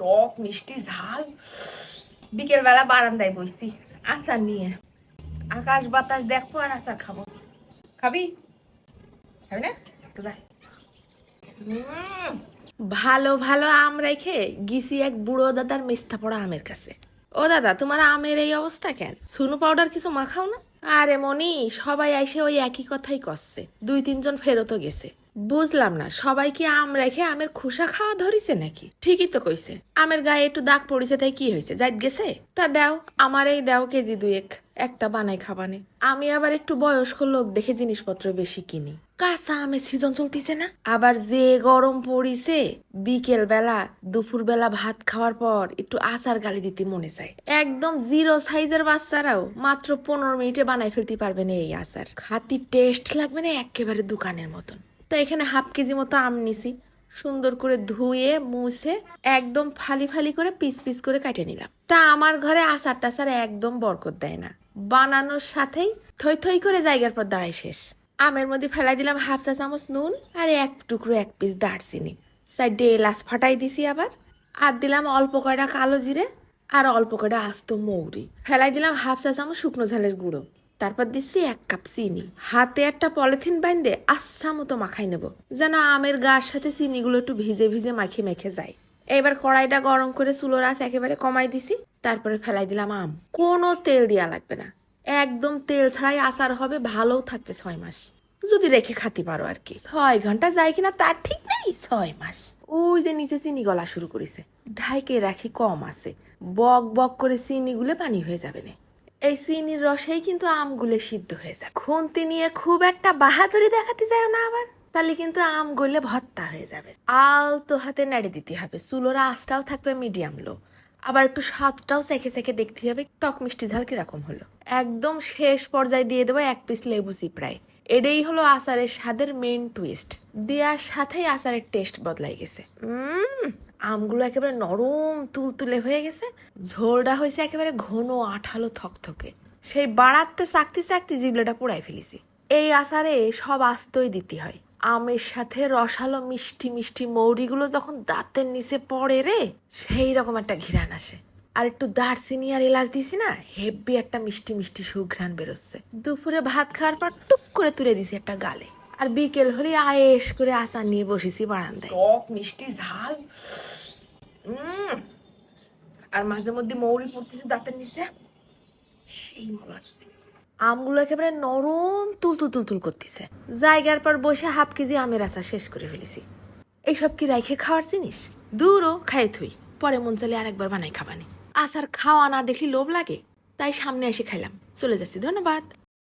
টক, মিষ্টি, ঝাল। বিকেল বেলা বারান্দায় বসছি। আচার নিয়ে। আকাশ বাতাস দেখব আর আচার খাব। খাবি? খাবি না? ভালো ভালো আম রেখে গিসি এক বুড়ো দাদার মিথ্যা পড়া আমের কাছে। ও দাদা, তোমার আমের এই অবস্থা কেন? সুনু পাউডার কিছু মাখাও না? আরে মনি সবাই এসে ওই একই কথাই করছে দুই, তিনজন ফেরতও গেছে। বুঝলাম না, সবাই কি আম রেখে আমের খোসা খাওয়া ধরিছে নাকি? ঠিকই তো কইছে। আমের গায়ে একটু দাগ পড়িছে তাই কি হয়েছে যাইত গেছে? তা দাও, আমার এই দাও কেজি দুয়েক, একটা বানাই খাবানে। আমি আবার একটু বয়স্ক লোক দেখে জিনিসপত্র বেশি কিনি। কাঁচা আমের সিজন চলতিছে না? আবার যে গরম পড়িছে বিকেল বেলা দুপুর বেলা ভাত খাওয়ার পর একটু আচার গালি দিতে মনে চায়। একদম জিরো সাইজের বাচ্চারাও মাত্র পনেরো মিনিটে বানাই ফেলতে পারবে না এই আচার। খাতি টেস্ট লাগবে না একেবারে দোকানের মতন। তো এখানে হাফ কেজি মতো আম নিছি। সুন্দর করে ধুয়ে, মুছে, একদম ফালি ফালি করে পিস পিস করে কাটে নিলাম। তা আমার ঘরে আচার টাচার একদম বরকত দেয় না। বানানোর সাথেই থই থই করে জায়গার পর দাঁড়াই শেষ। আমের মধ্যে ফেলাই দিলাম হাফ চা চামচ নুন আর এক টুকরো এক পিস দারচিনি। সাইডে এলাচ ফাটাই দিছি আবার। আর দিলাম অল্প কয়টা কালো জিরে আর অল্প কয়টা আস্ত মৌরি। ফেলাই দিলাম হাফ চা চামচ শুকনো ঝালের গুঁড়ো। তারপর দিচ্ছি এক কাপ চিনি। হাতে একটা পলিথিন বাইন্দে আচ্ছা মতো মাখাই নেব, যেন আমের গার সাথে চিনিগুলো একটু ভিজে ভিজে মাখে মেখে যায়। এবার কড়াইটা গরম করে চুলোর আঁচ একেবারে কমাই দিছি, তারপরে ফেলাই দিলাম আম। কোনো তেল দেওয়া লাগবে না। একদম তেল ছাড়াই আচার হবে, ভালোও থাকবে ছয় মাস। যদি রেখে খাতে পারো আর কি। ছয় ঘণ্টা যায় কিনা তার ঠিক নেই, ছয় মাস। ওই যে নিচে চিনি গলা শুরু করেছে। ঢাইকে রাখি কম আছে। বক বক করে চিনি গুলে পানি হয়ে যাবে না। এই চিনির রসেই কিন্তু আমগুলো সিদ্ধ হয়ে যায়। খুন্তি নিয়ে খুব একটা বাহাদুরি দেখাতে যায় না আবার, তাহলে কিন্তু আম গলে ভর্তা হয়ে যাবে। আলতো হাতে নেড়ে দিতে হবে, চুলোর আঁচটাও থাকবে মিডিয়াম লো আবার একটু স্বাদটাও চেখে চেখে দেখতে হবে, টক মিষ্টি ঝাল কীরকম হলো। একদম শেষ পর্যায়ে দিয়ে দেবো এক পিস লেবু চিপড়াই এটাই হলো আচারের স্বাদের মেন টুইস্ট দেওয়ার সাথেই আচারের টেস্ট বদলাই গেছে। আমগুলো একেবারে নরম তুলতুলে হয়ে গেছে। ঝোলটা হয়েছে একেবারে ঘন আঠালো থকথকে। সেই বাড়াতে চাকতি চাকতি জিবলাটা পোড়াই ফেলেছি। এই আচারে সব আস্তই দিতে হয়। আমের সাথে রসালো মিষ্টি মিষ্টি মৌরিগুলো যখন দাঁতের নিচে পড়ে রে, সেই রকম একটা ঘিরান আসে। আর একটু দারচিনি আর এলাচ দিছি না, হেব্বি একটা মিষ্টি মিষ্টি সুঘ্রাণ বেরোচ্ছে। দুপুরে ভাত খাওয়ার পর টুক করে তুলে দিছি একটা গালে। আর বিকেল হলে আয়েস করে আচার নিয়ে বসেছি বারান্দায়। মিষ্টি ঝাল। আর মাঝে মধ্যে মৌরি পড়তেছে দাঁতের নিচে। সেই লাগছে। আমগুলো একেবারে নরম তুলতুল তুলতুল করতেছে। জায়গার পর বসে হাফ কেজি আমের আচার শেষ করে ফেলেছি। এইসব কি রাইখে খাওয়ার জিনিস? দূরও খাই থুই। পরে মন চালে আরেকবার বানাই খাবানি। আচার খাওয়া না দেখলি লোভ লাগে? তাই সামনে এসে খাইলাম। চলে যাচ্ছি, ধন্যবাদ।